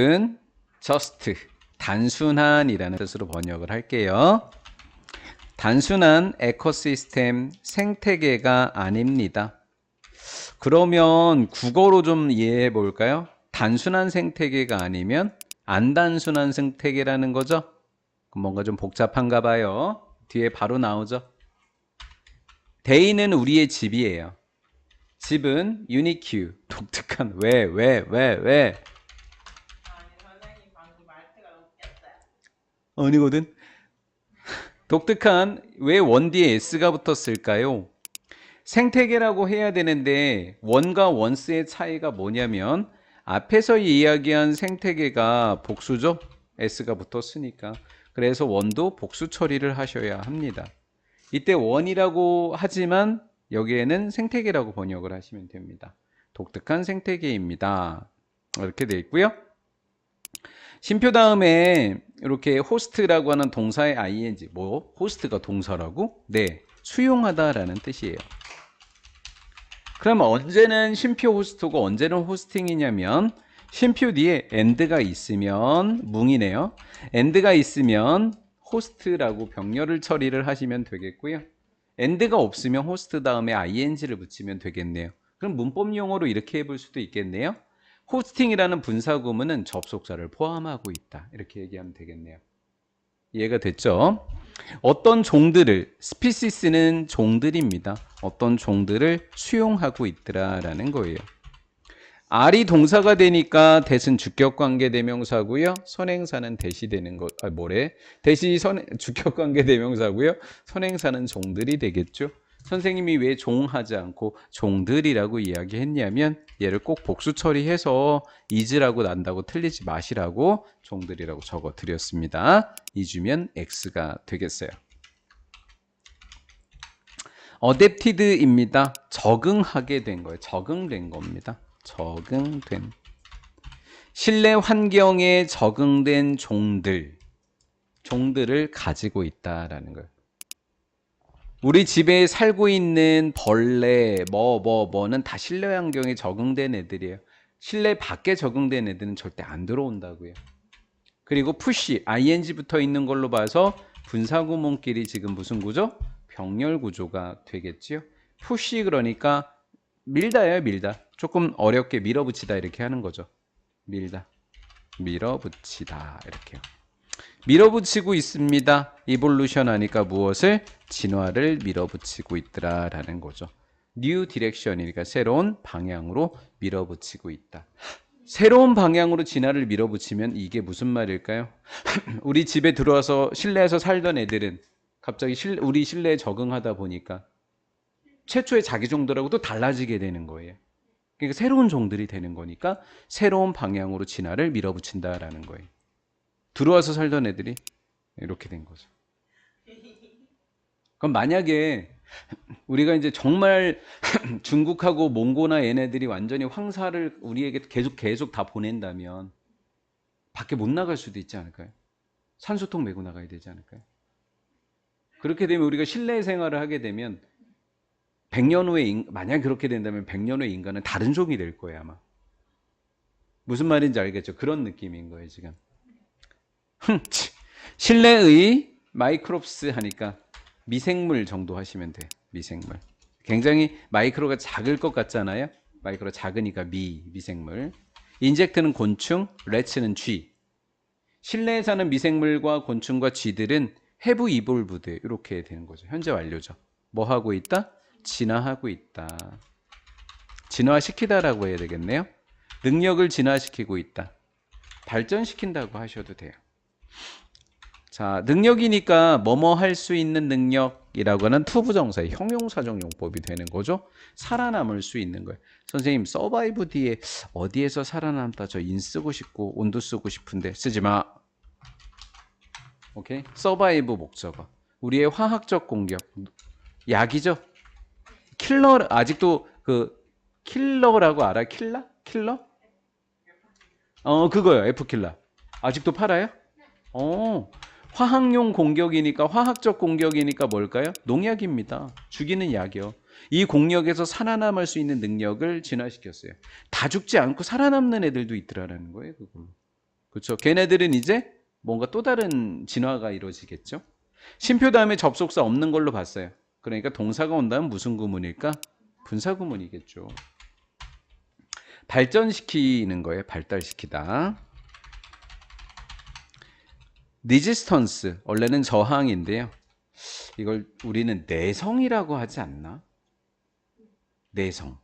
은 just 단순한이라는 뜻으로 번역을 할게요. 단순한 에코시스템 생태계가 아닙니다. 그러면 국어로 좀 이해해 볼까요? 단순한 생태계가 아니면 안 단순한 생태계라는 거죠? 뭔가 좀 복잡한가 봐요. 뒤에 바로 나오죠. 데이는 우리의 집이에요. 집은 유니큐, 독특한 왜, 왜, 왜, 왜? 아니 선생님 방금 말투가 웃겼어요. 아니거든. 독특한 왜 원 뒤에 s가 붙었을까요? 생태계라고 해야 되는데 원과 원스의 차이가 뭐냐면 앞에서 이야기한 생태계가 복수죠. s가 붙었으니까. 그래서 원도 복수 처리를 하셔야 합니다. 이때 원이라고 하지만 여기에는 생태계라고 번역을 하시면 됩니다. 독특한 생태계입니다. 이렇게 돼 있고요. 심표 다음에 이렇게 호스트라고 하는 동사의 ing 뭐 호스트가 동사라고? 네, 수용하다라는 뜻이에요. 그럼 언제는 쉼표 호스트고 언제는 호스팅이냐면 쉼표 뒤에 end가 있으면 뭉이네요. end가 있으면 호스트라고 병렬을 처리를 하시면 되겠고요. end가 없으면 호스트 다음에 ing를 붙이면 되겠네요. 그럼 문법 용어로 이렇게 해볼 수도 있겠네요. 호스팅이라는 분사 구문은 접속사를 포함하고 있다. 이렇게 얘기하면 되겠네요. 이해가 됐죠? 어떤 종들을 스피시스는 종들입니다. 어떤 종들을 수용하고 있더라라는 거예요. R이 동사가 되니까 대신 주격 관계 대명사고요. 선행사는 대시되는 거 아, 뭐래? 대시 선 주격 관계 대명사고요. 선행사는 종들이 되겠죠. 선생님이 왜 종하지 않고 종들이라고 이야기했냐면 얘를 꼭 복수 처리해서 is라고 난다고 틀리지 마시라고 종들이라고 적어 드렸습니다. 이주면 x가 되겠어요. adapted입니다. 적응하게 된 거예요. 적응된 겁니다. 적응된 실내 환경에 적응된 종들 종들을 가지고 있다라는 거예요. 우리 집에 살고 있는 벌레, 뭐, 뭐, 뭐는 다 실내 환경에 적응된 애들이에요. 실내 밖에 적응된 애들은 절대 안 들어온다고요. 그리고 푸시, ing 붙어 있는 걸로 봐서 분사구문끼리 지금 무슨 구조? 병렬 구조가 되겠지요. 푸시 그러니까 밀다예요, 밀다. 조금 어렵게 밀어붙이다 이렇게 하는 거죠. 밀다. 밀어붙이다 이렇게요. 밀어붙이고 있습니다. 이볼루션 하니까 무엇을 진화를 밀어붙이고 있더라라는 거죠. 뉴 디렉션이니까 새로운 방향으로 밀어붙이고 있다. 새로운 방향으로 진화를 밀어붙이면 이게 무슨 말일까요? 우리 집에 들어와서 실내에서 살던 애들은 갑자기 실, 우리 실내에 적응하다 보니까 최초의 자기 또 달라지게 되는 거예요. 그러니까 새로운 종들이 되는 거니까 새로운 방향으로 진화를 밀어붙인다라는 거예요. 들어와서 살던 애들이 이렇게 된 거죠. 그럼 만약에 우리가 이제 정말 중국하고 몽고나 얘네들이 완전히 황사를 우리에게 계속 계속 다 보낸다면 밖에 못 나갈 수도 있지 않을까요? 산소통 메고 나가야 되지 않을까요? 그렇게 되면 우리가 실내 생활을 하게 되면 100년 후에 인, 만약 그렇게 된다면 100년 후에 인간은 다른 종이 될 거예요, 아마. 무슨 말인지 알겠죠? 그런 느낌인 거예요, 지금. 실내의 마이크롭스 하니까 미생물 정도 하시면 돼. 미생물. 굉장히 마이크로가 작을 것 같잖아요. 마이크로 작으니까 미, 미생물. 인젝트는 곤충, 레츠는 쥐. 실내에 사는 미생물과 곤충과 쥐들은 해부 이볼 부대 이렇게 되는 거죠. 현재 완료죠. 뭐 하고 있다? 진화하고 있다. 진화시키다라고 해야 되겠네요. 능력을 진화시키고 있다. 발전시킨다고 하셔도 돼요. 자, 능력이니까 뭐뭐 할 수 있는 능력이라고 하는 투부정사의 형용사적 용법이 되는 거죠. 살아남을 수 있는 거예요. 선생님, 서바이브 뒤에 어디에서 살아남다 저 인 쓰고 싶고 온도 쓰고 싶은데 쓰지 마. 오케이? 서바이브 목적어. 우리의 화학적 공격. 약이죠? 킬러 아직도 그 킬러라고 알아? 킬러? 킬러? 어, 그거요. F 킬러. 아직도 팔아요? 어. 화학용 공격이니까 화학적 공격이니까 뭘까요? 농약입니다. 죽이는 약이요. 이 공격에서 살아남을 수 있는 능력을 진화시켰어요. 다 죽지 않고 살아남는 애들도 있더라라는 거예요, 그걸로. 그렇죠. 걔네들은 이제 뭔가 또 다른 진화가 이루어지겠죠. 심표 다음에 접속사 없는 걸로 봤어요. 그러니까 동사가 온다면 무슨 구문일까? 분사 구문이겠죠. 발전시키는 거예요. 발달시키다. 리지스턴스 원래는 저항인데요. 이걸 우리는 내성이라고 하지 않나? 내성.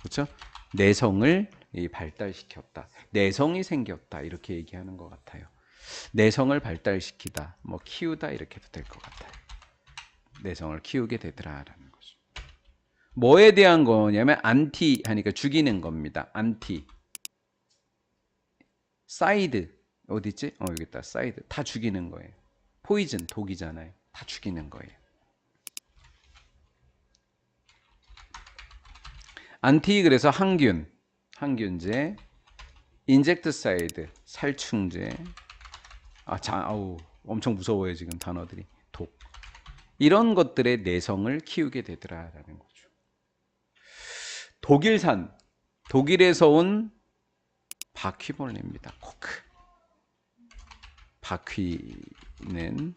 그렇죠? 내성을 이 발달시켰다. 내성이 생겼다. 이렇게 얘기하는 것 같아요. 내성을 발달시키다. 뭐 키우다 이렇게도 될 것 같아요. 내성을 키우게 되더라라는 거죠. 뭐에 대한 거냐면 안티 하니까 죽이는 겁니다. 안티. 사이드 어디 있지? 어 여기 있다. 사이드 다 죽이는 거예요. 포이즌 독이잖아요. 다 죽이는 거예요. 안티 그래서 항균, 항균제, 인젝트사이드, 살충제. 아, 자, 아우, 엄청 무서워요 지금 단어들이. 독. 이런 것들의 내성을 키우게 되더라라는 거죠. 독일산, 독일에서 온 바퀴벌레입니다. 코크. 바퀴는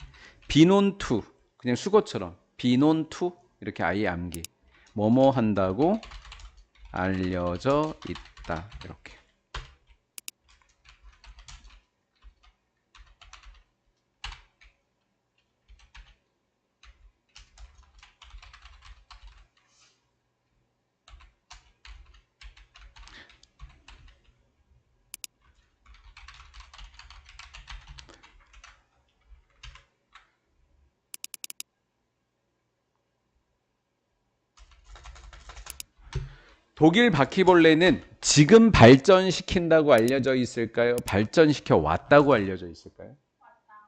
비논투, 그냥 수거처럼 비논투 이렇게 아예 암기. 뭐뭐 한다고 알려져 있다. 이렇게. 독일 바퀴벌레는 지금 발전시킨다고 알려져 있을까요? 발전시켜 왔다고 알려져 있을까요?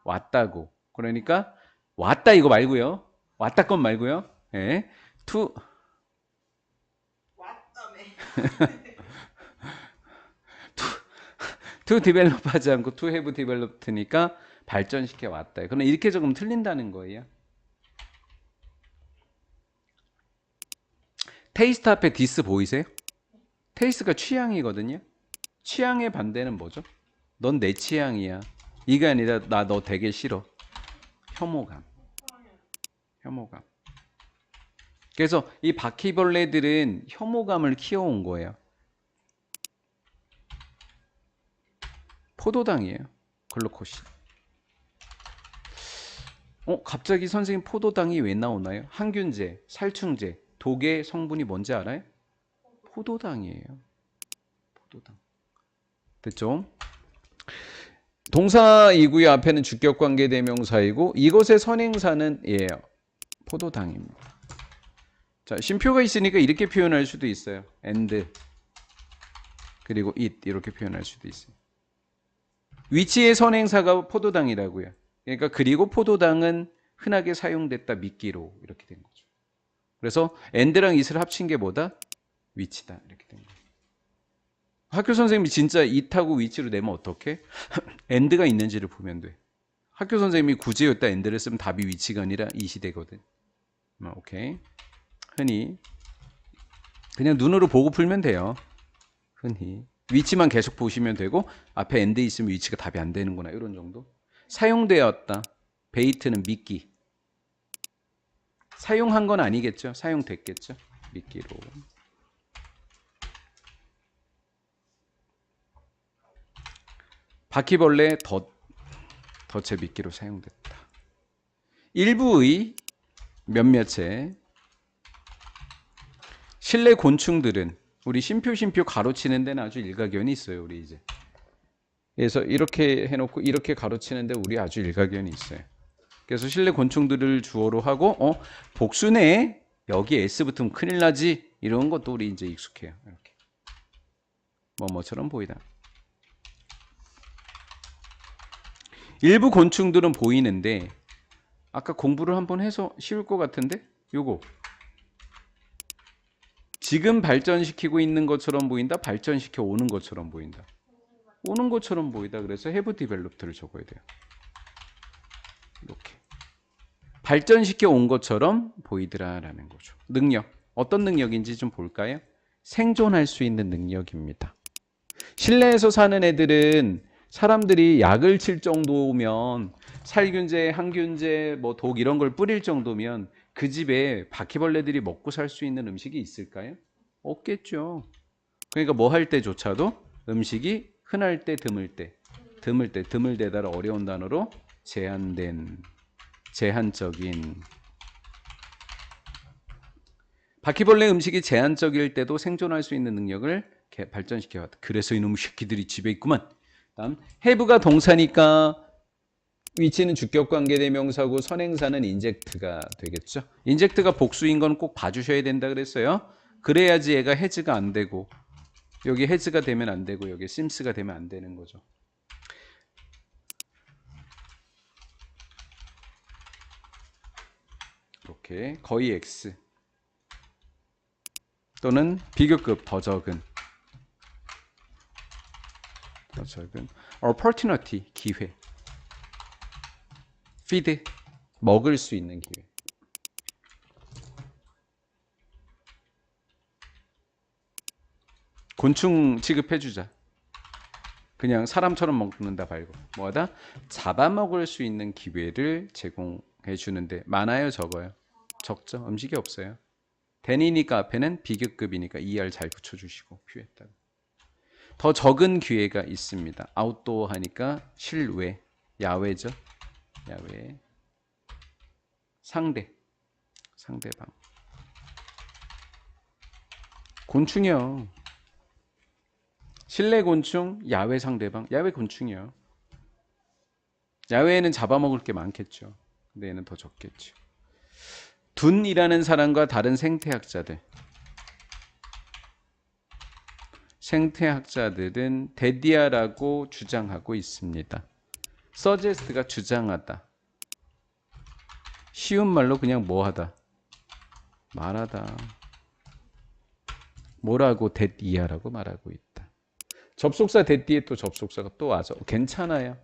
왔다 고. 그러니까 왔다 이거 말고요. 왔다 건 말고요. 예. 투 왔다며. 투 디벨롭 하지 않고 투 해브 디벨롭트니까 발전시켜 왔다. 그러나 이렇게 적으면 틀린다는 거예요. 테이스트 앞에 디스 보이세요? 테이스트가 취향이거든요. 취향의 반대는 뭐죠? 넌 내 취향이야. 이가 아니라 나 너 되게 싫어. 혐오감. 혐오감. 그래서 이 바퀴벌레들은 혐오감을 키워온 거예요. 포도당이에요. 글루코시. 어, 갑자기 선생님 포도당이 왜 나오나요? 항균제, 살충제, 독의 성분이 뭔지 알아요? 포도당이에요. 포도당. 됐죠? 동사이고요. 앞에는 주격 관계 대명사이고 이것의 선행사는 예요. 포도당입니다. 자, 쉼표가 있으니까 이렇게 표현할 수도 있어요. and 그리고 it 이렇게 표현할 수도 있어요. 위치의 선행사가 포도당이라고요. 그러니까 그리고 포도당은 흔하게 사용됐다 믿기로 이렇게 된 거죠. 그래서 and랑 it을 합친 게 뭐다? 위치다 이렇게 된 거예요. 학교 선생님이 진짜 it하고 위치로 내면 어떻게? and가 있는지를 보면 돼. 학교 선생님이 굳이 여기다 and를 쓰면 답이 위치가 아니라 it이 되거든. 어, 오케이. 흔히 그냥 눈으로 보고 풀면 돼요. 흔히 위치만 계속 보시면 되고 앞에 and 있으면 위치가 답이 안 되는구나 이런 정도. 사용되었다. 베이트는 미끼. 사용한 건 아니겠죠. 사용됐겠죠. 미끼로. 바퀴벌레 덧 덫의 미끼로 사용됐다. 일부의 몇몇의 실내 곤충들은 우리 심표 심표 가로치는 데는 아주 일가견이 있어요. 우리 이제. 그래서 이렇게 해놓고 이렇게 가로치는데 우리 아주 일가견이 있어요. 그래서 실내 곤충들을 주어로 하고 어 복수네 여기 s 붙으면 큰일 나지 이런 것도 우리 이제 익숙해요. 이렇게. 뭐뭐처럼 보이다. 일부 곤충들은 보이는데 아까 공부를 한번 해서 쉬울 것 같은데? 요거. 지금 발전시키고 있는 것처럼 보인다 발전시켜 오는 것처럼 보인다. 오는 것처럼 보이다. 그래서 have developed를 적어야 돼요 이렇게 발전시켜 온 것처럼 보이더라라는 거죠 능력 어떤 능력인지 좀 볼까요 생존할 수 있는 능력입니다 실내에서 사는 애들은 사람들이 약을 칠 정도면 살균제, 항균제, 뭐 독 이런 걸 뿌릴 정도면 그 집에 바퀴벌레들이 먹고 살 수 있는 음식이 있을까요? 없겠죠. 그러니까 뭐 할 때조차도 음식이 흔할 때 드물 때 드물 때 드물대다를 어려운 단어로 제한된 제한적인 바퀴벌레 음식이 제한적일 때도 생존할 수 있는 능력을 개- 발전시켜 왔다. 그래서 이놈 새끼들이 집에 있구만. 다음 have가 동사니까 위치는 주격 관계 대명사고 선행사는 인젝트가 되겠죠. 인젝트가 복수인 건 꼭 봐주셔야 된다 그랬어요. 그래야지 얘가 해즈가 안 되고 여기 해즈가 되면 안 되고 여기 심스가 되면 안 되는 거죠. 이렇게 거의 x 또는 비교급 더 적은 더 적은 opportunity 기회 feed 먹을 수 있는 기회. 곤충 취급해 주자. 그냥 사람처럼 먹는다 말고 뭐하다? 잡아먹을 수 있는 기회를 제공해 주는데 많아요 적어요 적죠. 음식이 없어요. 대니니까 앞에는 비교급이니까 ER 잘 붙여주시고 표했다고. 더 적은 기회가 있습니다. 아웃도어 하니까 실외 야외죠. 야외. 상대. 상대방. 곤충이요. 실내 곤충 야외 상대방. 야외 곤충이요. 야외에는 잡아먹을 게 많겠죠. 근데 얘는 더 적겠죠 둔이라는 사람과 다른 생태학자들 생태학자들은 데디아라고 주장하고 있습니다. 서제스트가 주장하다. 쉬운 말로 그냥 뭐하다. 말하다. 뭐라고 데디아라고 말하고 있다. 접속사 데디에 또 접속사가 또 와서 괜찮아요.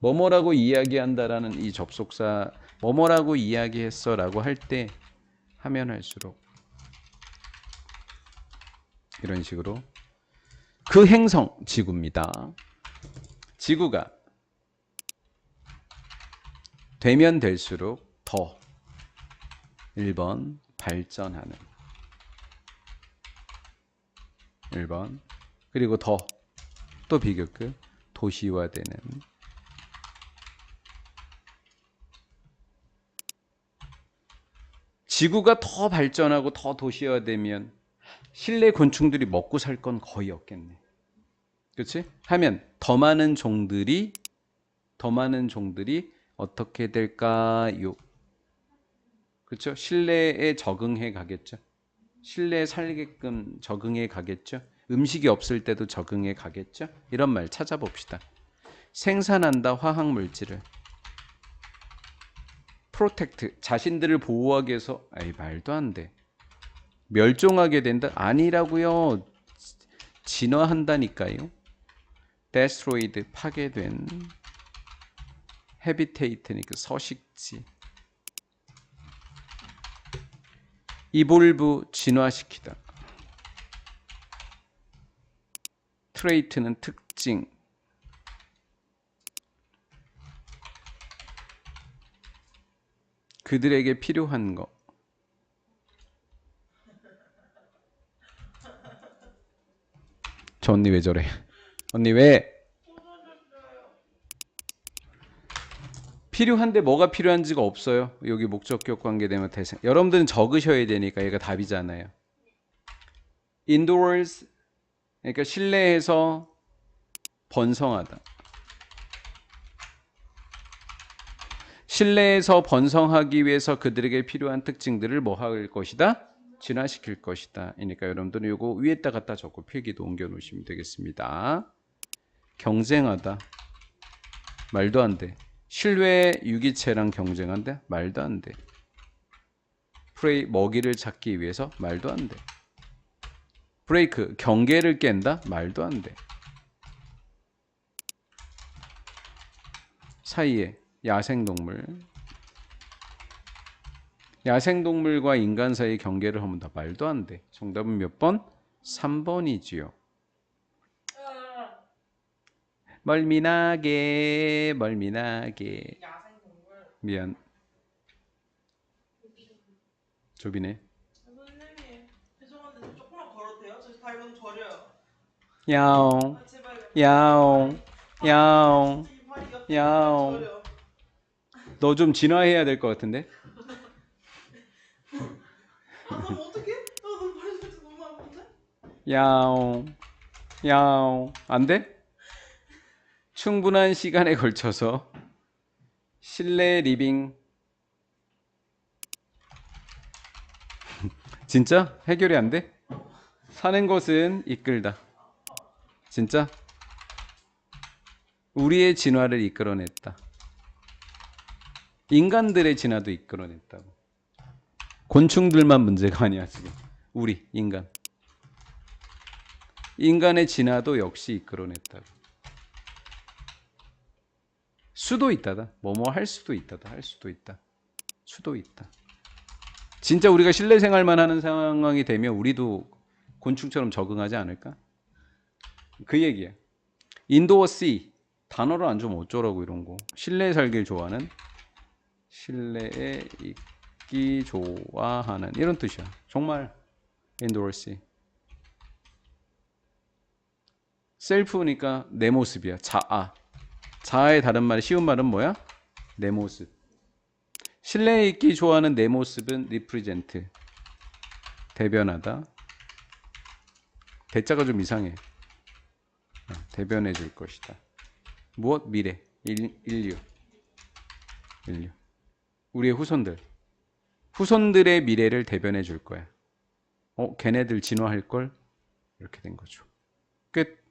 뭐뭐라고 이야기한다라는 이 접속사 뭐뭐라고 이야기했어 라고 할 때 하면 할수록 이런 식으로 그 행성 지구입니다. 지구가 되면 될수록 더 1번 발전하는 1번 그리고 더 또 비교급 도시화되는 지구가 더 발전하고 더 도시화되면 실내 곤충들이 먹고 살 건 거의 없겠네. 그렇지? 하면 더 많은 종들이 더 많은 종들이 어떻게 될까요? 그렇죠? 실내에 적응해 가겠죠. 실내에 살게끔 적응해 가겠죠. 음식이 없을 때도 적응해 가겠죠. 이런 말 찾아봅시다. 생산한다 화학 물질을 프로텍트 자신들을 보호하기 위해서 아이 말도 안 돼. 멸종하게 된다? 아니라고요. 진화한다니까요. 데스트로이드 파괴된 헤비테이트니까 서식지. 이볼브 진화시키다. 트레이트는 특징. 그들에게 필요한 거. 저 언니 왜 저래? 언니 왜? 필요한데 뭐가 필요한지가 없어요. 여기 목적격 관계되면 대상. 여러분들은 적으셔야 되니까 얘가 답이잖아요. indoors 그러니까 실내에서 번성하다. 실내에서 번성하기 위해서 그들에게 필요한 특징들을 뭐 할 것이다? 진화시킬 것이다. 그러니까 여러분들은 이거 위에다 갖다 적고 필기도 옮겨 놓으시면 되겠습니다. 경쟁하다. 말도 안 돼. 실외 유기체랑 경쟁한다? 말도 안 돼. 프레이 먹이를 찾기 위해서 말도 안 돼. 브레이크 경계를 깬다? 말도 안 돼. 사이에 야생동물 야생동물과 인간 사이 경계를 하면 다 말도 안 돼. 정답은 몇 번? 3번이지요. 멀미나게 멀미나게. 미안 저려요. 야옹 아. 야옹 야옹 옆에 야옹. 너 좀 진화해야 될 것 같은데 아 너무 어떡해? 아 너무 발이 진짜 너무 아픈데? 야옹 야옹 안 돼? 충분한 시간에 걸쳐서 실내 리빙 진짜 해결이 안 돼? 사는 것은 이끌다 진짜 우리의 진화를 이끌어냈다 인간들의 진화도 이끌어냈다고 곤충들만 문제가 아니야 지금 우리 인간 인간의 진화도 역시 이끌어냈다고. 수도 있다다. 뭐뭐 할 수도 있다다. 할 수도 있다. 수도 있다. 진짜 우리가 실내 생활만 하는 상황이 되면 우리도 곤충처럼 적응하지 않을까? 그 얘기야. 인도어 C 단어를 안 주면 어쩌라고 이런 거. 실내에 살길 좋아하는 실내에 있기 좋아하는 이런 뜻이야. 정말 C. 셀프니까 내 모습이야. 자아. 자아의 다른 말, 쉬운 말은 뭐야? 내 모습. 실내에 있기 좋아하는 내 모습은 리프리젠트. 대변하다. 대자가 좀 이상해. 어, 대변해 줄 것이다. 무엇? 미래. 일, 인류. 인류. 우리의 후손들. 후손들의 미래를 대변해 줄 거야. 어, 걔네들 진화할 걸? 이렇게 된 거죠. 끝.